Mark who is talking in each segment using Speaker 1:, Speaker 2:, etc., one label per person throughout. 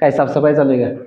Speaker 1: काय साफसफाई चालू आहे का?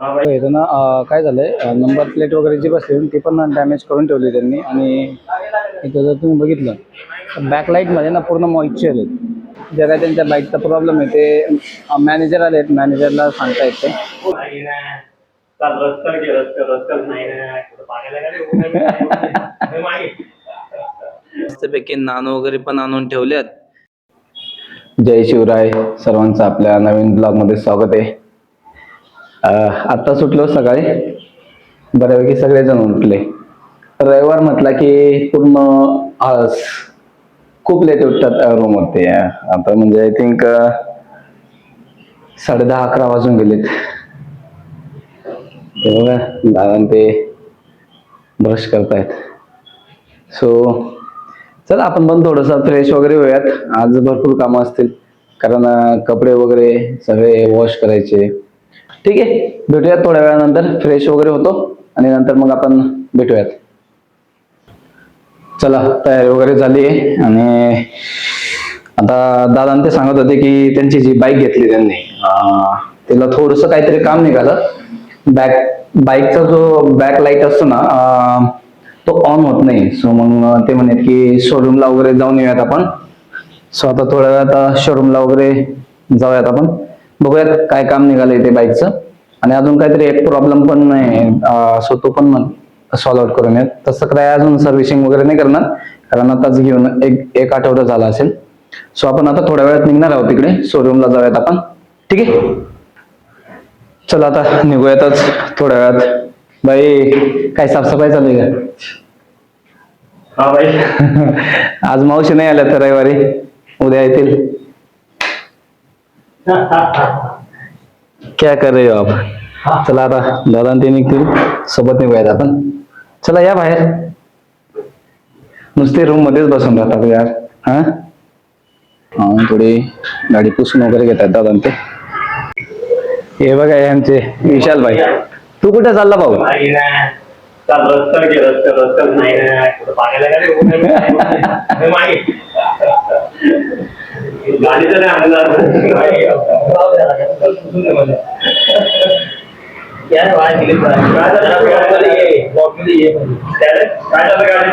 Speaker 2: हा भाई
Speaker 1: इथं ना काय झालंय नंबर प्लेट वगैरे जी बसली ती पण डॅमेज करून ठेवली त्यांनी. आणि इथं जर तुम्ही बघितलं बॅकलाईटमध्ये ना पूर्ण मॉइश्चर आहे जे काय त्यांच्या बाईकचा प्रॉब्लेम आहे ते मॅनेजर आले आहेत. मॅनेजरला सांगता येते. मस्तपैकी नान वगैरे पण आणून ठेवल्यात जय शिवराय. सर्वांचं आपल्या नवीन ब्लॉगमध्ये स्वागत आहे. आत्ता सुटलो सकाळी. बऱ्यापैकी सगळेजण उठले. रविवार म्हटला की पूर्ण आळस खूप लेट उठतात रूमवरती आता म्हणजे आय थिंक साडे दहा अकरा वाजून गेलेत. बघा दादा ते ब्रश करतायत. सो चला आपण पण थोडंसं फ्रेश वगैरे होऊयात. आज भरपूर कामं असतील. कारण कपडे वगैरे सगळे वॉश करायचे. ठीक आहे भेटूयात थोड्या वेळानंतर. फ्रेश वगैरे होतो. आणि नंतर मग आपण भेटूयात. चला तयारी वगैरे झाली आहे. आणि आता दादा ते सांगत होते की त्यांची जी बाईक घेतली त्यांनी तिला थोडस काहीतरी काम निघालं. बॅक बाईकचा जो बॅक लाइट असतो ना तो ऑन होत नाही. सो मग ते म्हणत की शोरूमला वगैरे जाऊन येऊयात आपण. सो आता थोड्या वेळात शोरूमला वगैरे जाऊयात आपण. बघूयात काय काम निघालंय ते बाईकचं. आणि अजून काहीतरी एक प्रॉब्लेम पण नाही सो तो पण सॉल्व आउट करून येत तसं काय अजून सर्व्हिसिंग वगैरे नाही करणार. कारण आताच घेऊन एक एक आठवडा झाला असेल. सो आपण आता थोड्या वेळात निघणार आहोत तिकडे शोरूमला जाऊयात आपण. ठीक आहे? चला आता निघूयातच थोड्या वेळात. बाई काय साफसफाई चालू आहे का?
Speaker 2: हा भाई
Speaker 1: आज मावशी नाही आल्या तर रविवारी. उद्या येतील. क्या कर रहे हो आप? चला आता दादा आणि ते निघतील. सोबत निघूयात आपण. चला या बाहेर. नुसते रूम मध्येच बसून राहतात यार. हा? थोडी गाडी पुसून वगैरे घेतात दादा ते. हे बघा आमचे विशाल भाई तू कुठे चालला भाऊ
Speaker 2: नाही ना. चाल रस्त्यावर घे रस्त्यावर रस्त्यावर नाही ना. कुठं पाण्याला काय रे? हे मागे. गाडीचं नाही आणलं. काय झालं गाडी? काय झालं गाडी?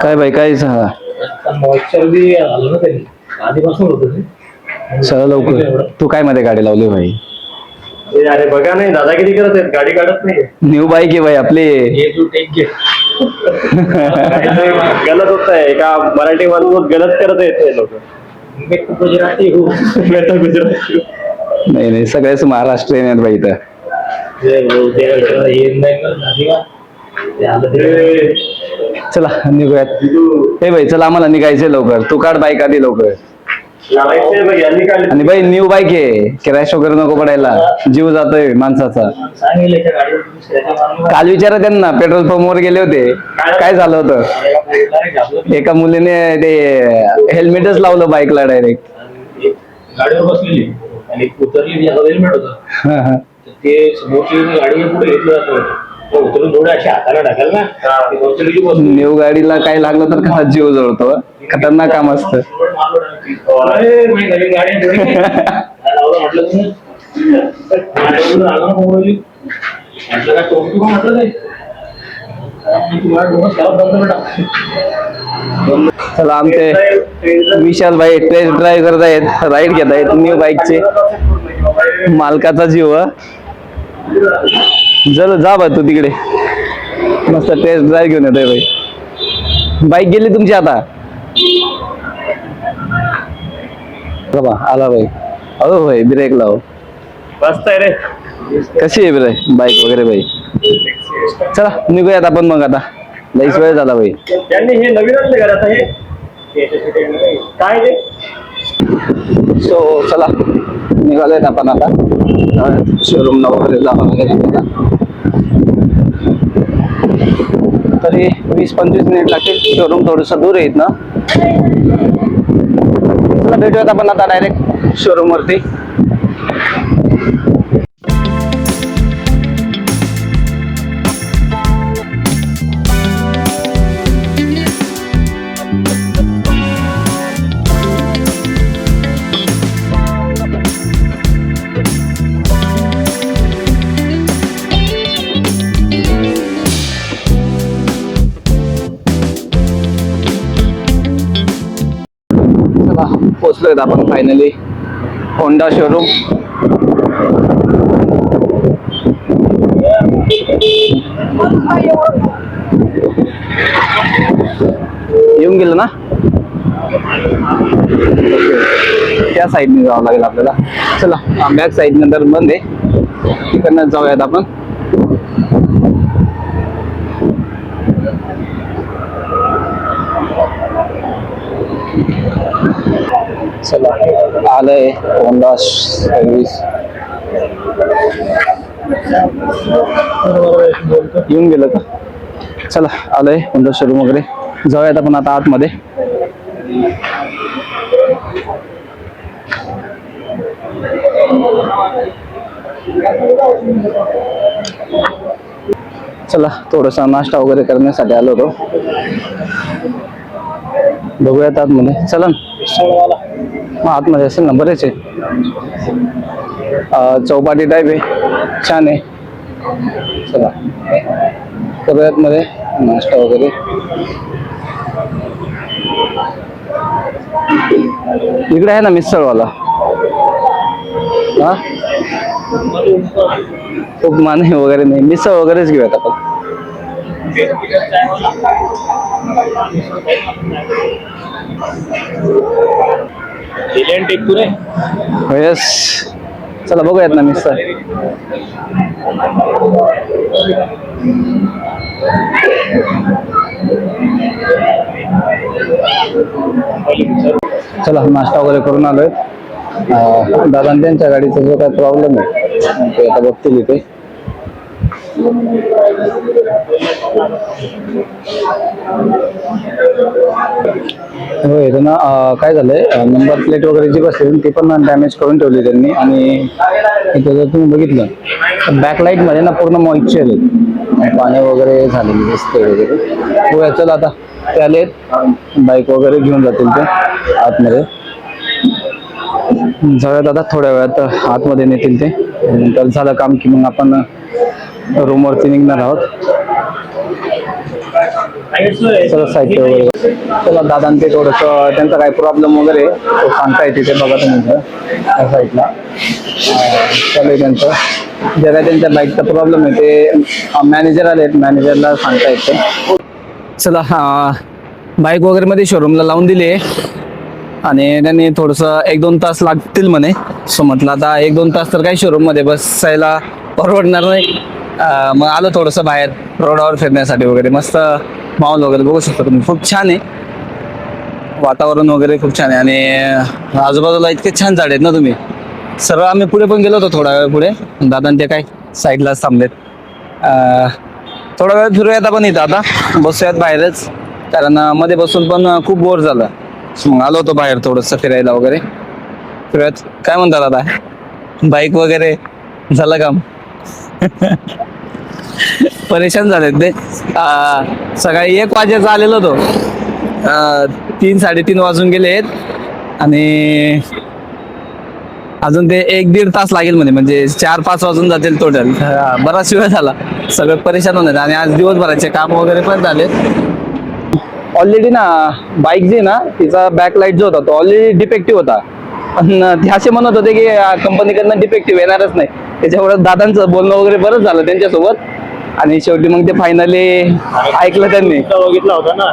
Speaker 1: काय भाई काय सांगा
Speaker 3: मॉइश्चर बी आलं ना त्यांनी आधीपासून होत ते
Speaker 1: चला लवकर तू काय मध्ये गाडी लावली भाई
Speaker 2: ए, अरे बघा नाही दादागिरी करत आहेत? गाडी काढत नाही
Speaker 1: न्यू बाईक आहे भाई आपली.
Speaker 3: हे तू टेक घे
Speaker 2: गलत होत आहे. एका मराठी माणूस गलत करत आहेत हे लोक.
Speaker 3: मी खूप गुजराती हो.
Speaker 2: मी तर गुजराती
Speaker 1: नाही नाही सगळेच महाराष्ट्रीयन आहेत भाई इथं.
Speaker 3: ते बोलते हे नाही करत आधी का? ते आलं ते
Speaker 1: चला निघूयात. हे भाई चला आम्हाला निघायचंय लवकर. तू काढ बाईक आधी लवकर. आणि भाई न्यू बाईक आहे. क्रॅश वगैरे नको पडायला. जीव जातोय माणसाचा. काल विचारा त्यांना पेट्रोल पंप वर गेले होते. काय झालं होतं?
Speaker 3: एका
Speaker 1: मुलीने ते हेल्मेटच लावलं बाईकला डायरेक्ट
Speaker 3: गाडीवर बसलेली. आणि एक उतरली हेल्मेट होतं. ते समोरची गाडी पुढे घेतलं जातं? तो उतरून थोडे असे हाताला टाकाल ना.
Speaker 1: न्यू गाडीला काही लागलं तर कसा जीव जळतो. खतरनाक काम असतं. चला आमचे विशाल भाई टेस्ट ड्राईव्ह करत आहेत राईड घेत आहेत न्यू बाईकचे मालकाचा जीव हा. जा बा तू तिकडे. मस्त टेस्ट ड्राईव्ह घेऊन येतोय भाई. बाईक गेली तुमची आता? बघा आला भाई. अहो भाई ब्रेक लाव.
Speaker 2: मस्त आहे रे.
Speaker 1: कशी आहे ब्रेक बाईक वगैरे भाई? चला निघूयात आपण मग आता. लईच वेळ झाला भाई.
Speaker 2: त्यांनी हे नवीन आणले घरात हे. काय ते
Speaker 1: सो चला निघालोय आपण आता. शोरूमला वगैरे जावं लागेल तरी वीस पंचवीस मिनिट लागतील. शोरूम थोडस दूर आहे ना. भेटूयात आपण आता डायरेक्ट शोरूम पोहोचलोय आपण फायनली होंडा शोरूम येऊन गेलं ना? त्या साईडने जावं लागेल आपल्याला. चला बॅक साईड नंतर बंद आहे. तिकडनं जाऊयात आपण. चला आलंय. होंडा सर्व्हिस येऊन गेलं का? चला आलंय होंडा शोरूम वगैरे. जाऊयात आपण आता आतमध्ये. चला थोडासा नाश्ता वगैरे करण्यासाठी आलो होतो. बघूयात आतमध्ये. चला ना. मग आतमध्ये असेल ना बरेच आहे चौपाटी टाईप आहे. छान आहे. चला. करूयात मध्ये नाश्ता वगैरे. इकडे आहे ना मिसळवाला. हा? खूप वगैरे नाही. मिसळ वगैरेच घेऊयात आपण.
Speaker 3: Thank you.
Speaker 1: येस चला बघूयात ना मिस्टर. चला नाश्ता वगैरे करून आलोय. दादा त्यांच्या गाडीचा जो काय प्रॉब्लेम आहे ते आता बघतील इथे. होय त्यांना ना काय झालंय? नंबर प्लेट वगैरे जी बसली ती पण डॅमेज करून ठेवली त्यांनी. आणि इथं जर तुम्ही बघितलं बॅकलाईटमध्ये ना पूर्ण मॉइश्चर आहे पाणी वगैरे झालेली दिसते वगैरे. हो चल आता. ते आले बाईक वगैरे घेऊन जातील ते आतमध्ये. सगळ्यात आता थोड्या वेळात आतमध्ये नेतील ते. नंतर झालं काम की मग आपण रूमवरती निघणार आहोत. चला साहित्य वगैरे. चला दादा ते थोडस त्यांचा काय प्रॉब्लेम वगैरे तो सांगता येते ते बघा तुम्ही त्या साईडला चालू आहे त्यांचं जे काय त्यांच्या बाईकचा प्रॉब्लेम आहे ते मॅनेजर आले मॅनेजरला सांगता येते चला हा बाईक वगैरे मध्ये शोरूमला लावून दिली. आहे आणि त्यांनी थोडस एक दोन तास लागतील म्हणे. सो म्हटलं आता एक दोन तास तर काही शोरूममध्ये बसायला परवडणार नाही. अं, मग आलो थोडस बाहेर रोडावर फिरण्यासाठी वगैरे. मस्त माहोल वगैरे बघू शकता तुम्ही. खूप छान आहे. वातावरण वगैरे खूप छान आहे. आणि आजूबाजूला इतके छान झाड आहेत ना तुम्ही. सरळ आम्ही पुढे पण गेलो होतो थोडा वेळ पुढे. दादा आणि ते काय साईडलाच थांबलेत. अं, थोडा वेळ फिरूयात आपण इथं आता. बसूयात बाहेरच. कारण अं, मध्ये बसून पण अं, खूप बोर झालं. मग आलो होतो बाहेर थोडंसं फिरायला वगैरे. फिरूयात. काय म्हणतात आता बाईक वगैरे झालं काम? परेशान झालेत ते. सकाळी एक वाजेचा आलेलो तो तीन साडेतीन वाजून गेलेत आणि अजून ते एक दीड तास लागेल म्हणे म्हणजे चार पाच वाजून जातील टोटल बराच वेळ झाला. सगळं परेशान होणार आणि आज दिवसभराचे काम वगैरे पण झाले. ऑलरेडी ना बाईक जी ना तिचा बॅक लाइट जो होता तो ऑलरेडी डिफेक्टिव्ह होता. पण ते असे म्हणत होते की कंपनीकडनं डिफेक्टिव्ह येणारच नाही. त्याच्यामुळे दादांचं बोलणं वगैरे बरंच झालं त्यांच्यासोबत. आणि शेवटी मग ते फायनली ऐकलं त्यांनी.
Speaker 3: तुला बघितला होता ना?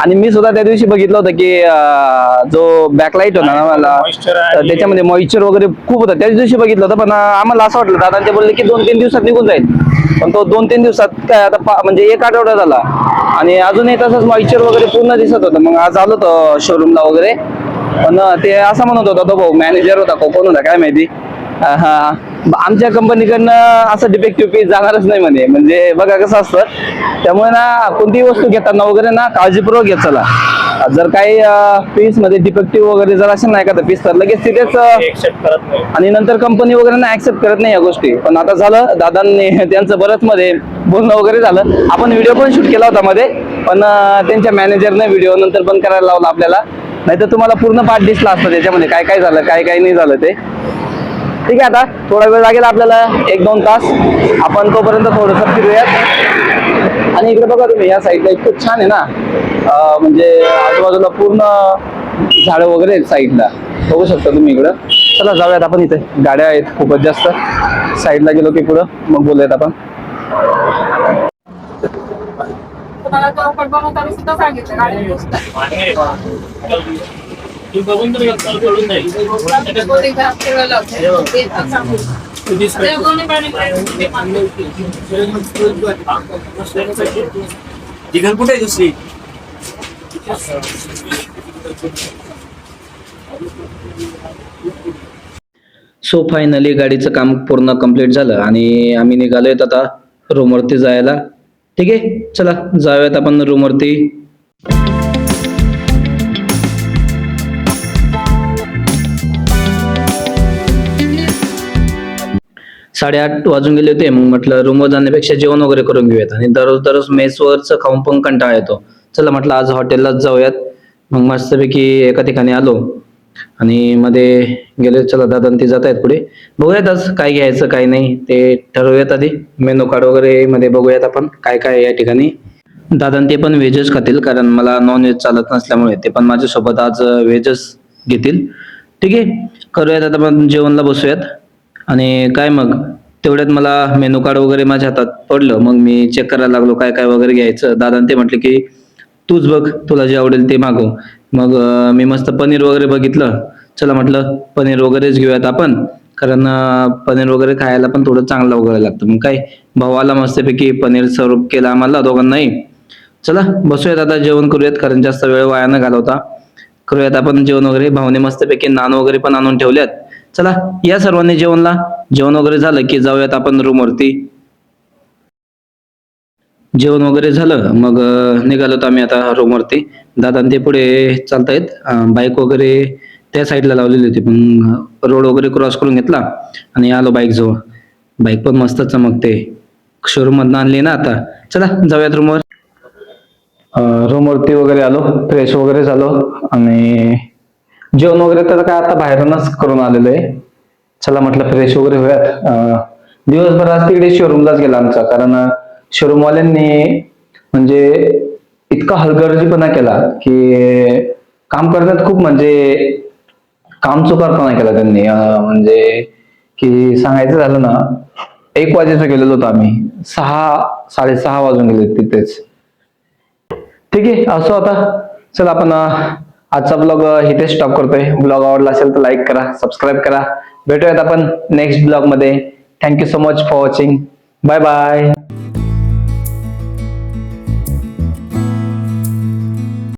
Speaker 1: आणि मी सुद्धा त्या दिवशी बघितलं होतं की अं, जो बॅकलाईट होता ना मला
Speaker 3: Moisture आहे.
Speaker 1: तर त्याच्यामध्ये मॉइश्चर वगैरे खूप होतं. त्याच दिवशी बघितलं होतं पण अं, आम्हाला असं वाटलं दादा ते बोलले की दोन तीन दिवसात निघून जाईल. पण तो दोन तीन दिवसात काय आता पा- म्हणजे एक आठवडा झाला. आणि अजूनही तसंच मॉइश्चर वगैरे पूर्ण दिसत होतं. मग आज आलो होतो शोरूमला वगैरे. पण अं, ते असं म्हणत होता तो भाऊ मॅनेजर होता को- कोण होता काय माहिती? अं, हा. आमच्या कंपनीकडनं असं डिफेक्टिव्ह पीस जाणारच नाही म्हणे. म्हणजे बघा कसं असतं त्यामुळे ना कोणतीही वस्तू घेताना वगैरे ना काळजीपूर्वक घेत चला. जर काही पीसमध्ये डिफेक्टिव्ह वगैरे जर असेल ना एखादा पीस तर लगेच तिथेच आणि नंतर कंपनी वगैरे ना ऍक्सेप्ट करत नाही या गोष्टी. पण आता झालं दादांनी त्यांचं बरंच मध्ये बोलणं वगैरे झालं. आपण व्हिडिओ पण शूट केला होता मध्ये पण त्यांच्या मॅनेजरने व्हिडिओ नंतर पण करायला लावला आपल्याला. नाहीतर तुम्हाला पूर्ण पार्ट दिसला असतं त्याच्यामध्ये. काय काय झालं काय काय नाही झालं ते. ठीक आहे आता थोडा वेळ लागेल आपल्याला एक दोन तास. आपण तोपर्यंत थोडस फिरूयात. आणि इकडे बघा तुम्ही या साईडला इतकं छान आहे ना. म्हणजे आजूबाजूला पूर्ण झाडं वगैरे आहेत साईडला बघू शकता तुम्ही इकडं. चला जाऊयात आपण इथे. गाड्या आहेत खूपच जास्त. साईडला गेलो की पुढं. मग बोलूयात आपण.
Speaker 4: तुम्हाला
Speaker 3: बघून जाईल.
Speaker 2: घर कुठे आहे दुसरी?
Speaker 1: सो फायनली गाडीचं काम पूर्ण कंप्लीट झालं आणि आम्ही निघालोय आता रूमवरती जायला. ठीक आहे? चला जाऊयात आपण रूमवरती. साडेआठ वाजून गेले होते. मग म्हटलं रूमवर जाण्यापेक्षा जेवण वगैरे करून घेऊयात. आणि दररोज दररोज मेसवरचं खाऊन पण कंटाळा येतो. चला म्हटलं आज हॉटेललाच जाऊयात. मग मस्तपैकी एका ठिकाणी आलो. आणि मध्ये गेले चला दादा ते जात आहेत पुढे. बघूयात आज काय घ्यायचं काय नाही. ते ठरवूयात आधी. मेनू कार्ड वगैरे मध्ये बघूयात आपण काय काय या ठिकाणी. दादा ते पण व्हेजच खातील कारण मला नॉन व्हेज चालत नसल्यामुळे ते पण माझ्यासोबत आज व्हेजच घेतील. ठीक आहे. करूयात आता आपण जेवणला बसूयात. आणि काय मग? तेवढ्यात मला मेनू कार्ड वगैरे माझ्या हातात पडलं. मग मी चेक करायला लागलो काय काय वगैरे घ्यायचं. दादाने ते म्हटले की तूच बघ तुला जे आवडेल ते मागव. मग मी मस्त पनीर वगैरे बघितलं. चला म्हटलं पनीर वगैरेच घेऊयात आपण. कारण पनीर वगैरे खायला पण थोडं चांगलं वगैरे लागतं. मग काय? भावाला मस्तपैकी पनीर सर्व केलं आम्हाला दोघांनाही. चला बसूयात आता जेवण करूयात कारण जास्त वेळ वाया न घालवता. करूयात आपण जेवण वगैरे. भावने मस्तपैकी नान वगैरे पण आणून ठेवल्यात. चला या सर्वांनी जेवणला. जेवण वगैरे झालं की जाऊयात आपण रूमवरती जेवण वगैरे झालं मग निघालो आम्ही आता रूमवरती दादा ते पुढे चालतायत. बाईक वगैरे त्या साईडला लावलेली होती पण रोड वगैरे क्रॉस करून घेतला आणि आलो बाईक जवळ. बाईक पण मस्त चमकते. शोरूम मधनं आणली ना आता. चला जाऊयात रूमवर रूमवरती वगैरे आलो. फ्रेश वगैरे झालो आणि जेवण वगैरे तर काय आता बाहेरूनच करून आलेलं आहे. चला म्हटलं फ्रेश वगैरे होऊयात. दिवसभर आज तिकडे शोरूमलाच गेला आमचा. कारण शोरूमवाल्यांनी म्हणजे इतका हलगर्जीपणा केला की काम करण्यात खूप म्हणजे काम चुकारपणा केला त्यांनी. म्हणजे की सांगायचं झालं ना एक वाजेचं गेलेलो होतो आम्ही. सहा साडेसहा वाजून गेले तिथेच. ठीक आहे असो आता. चल आपण आजचा ब्लॉग इथे स्टॉप करतोय. ब्लॉग आवडला असेल तर लाईक करा सबस्क्राईब करा. भेटूयात आपण नेक्स्ट ब्लॉगमध्ये. Thank you so much for watching bye bye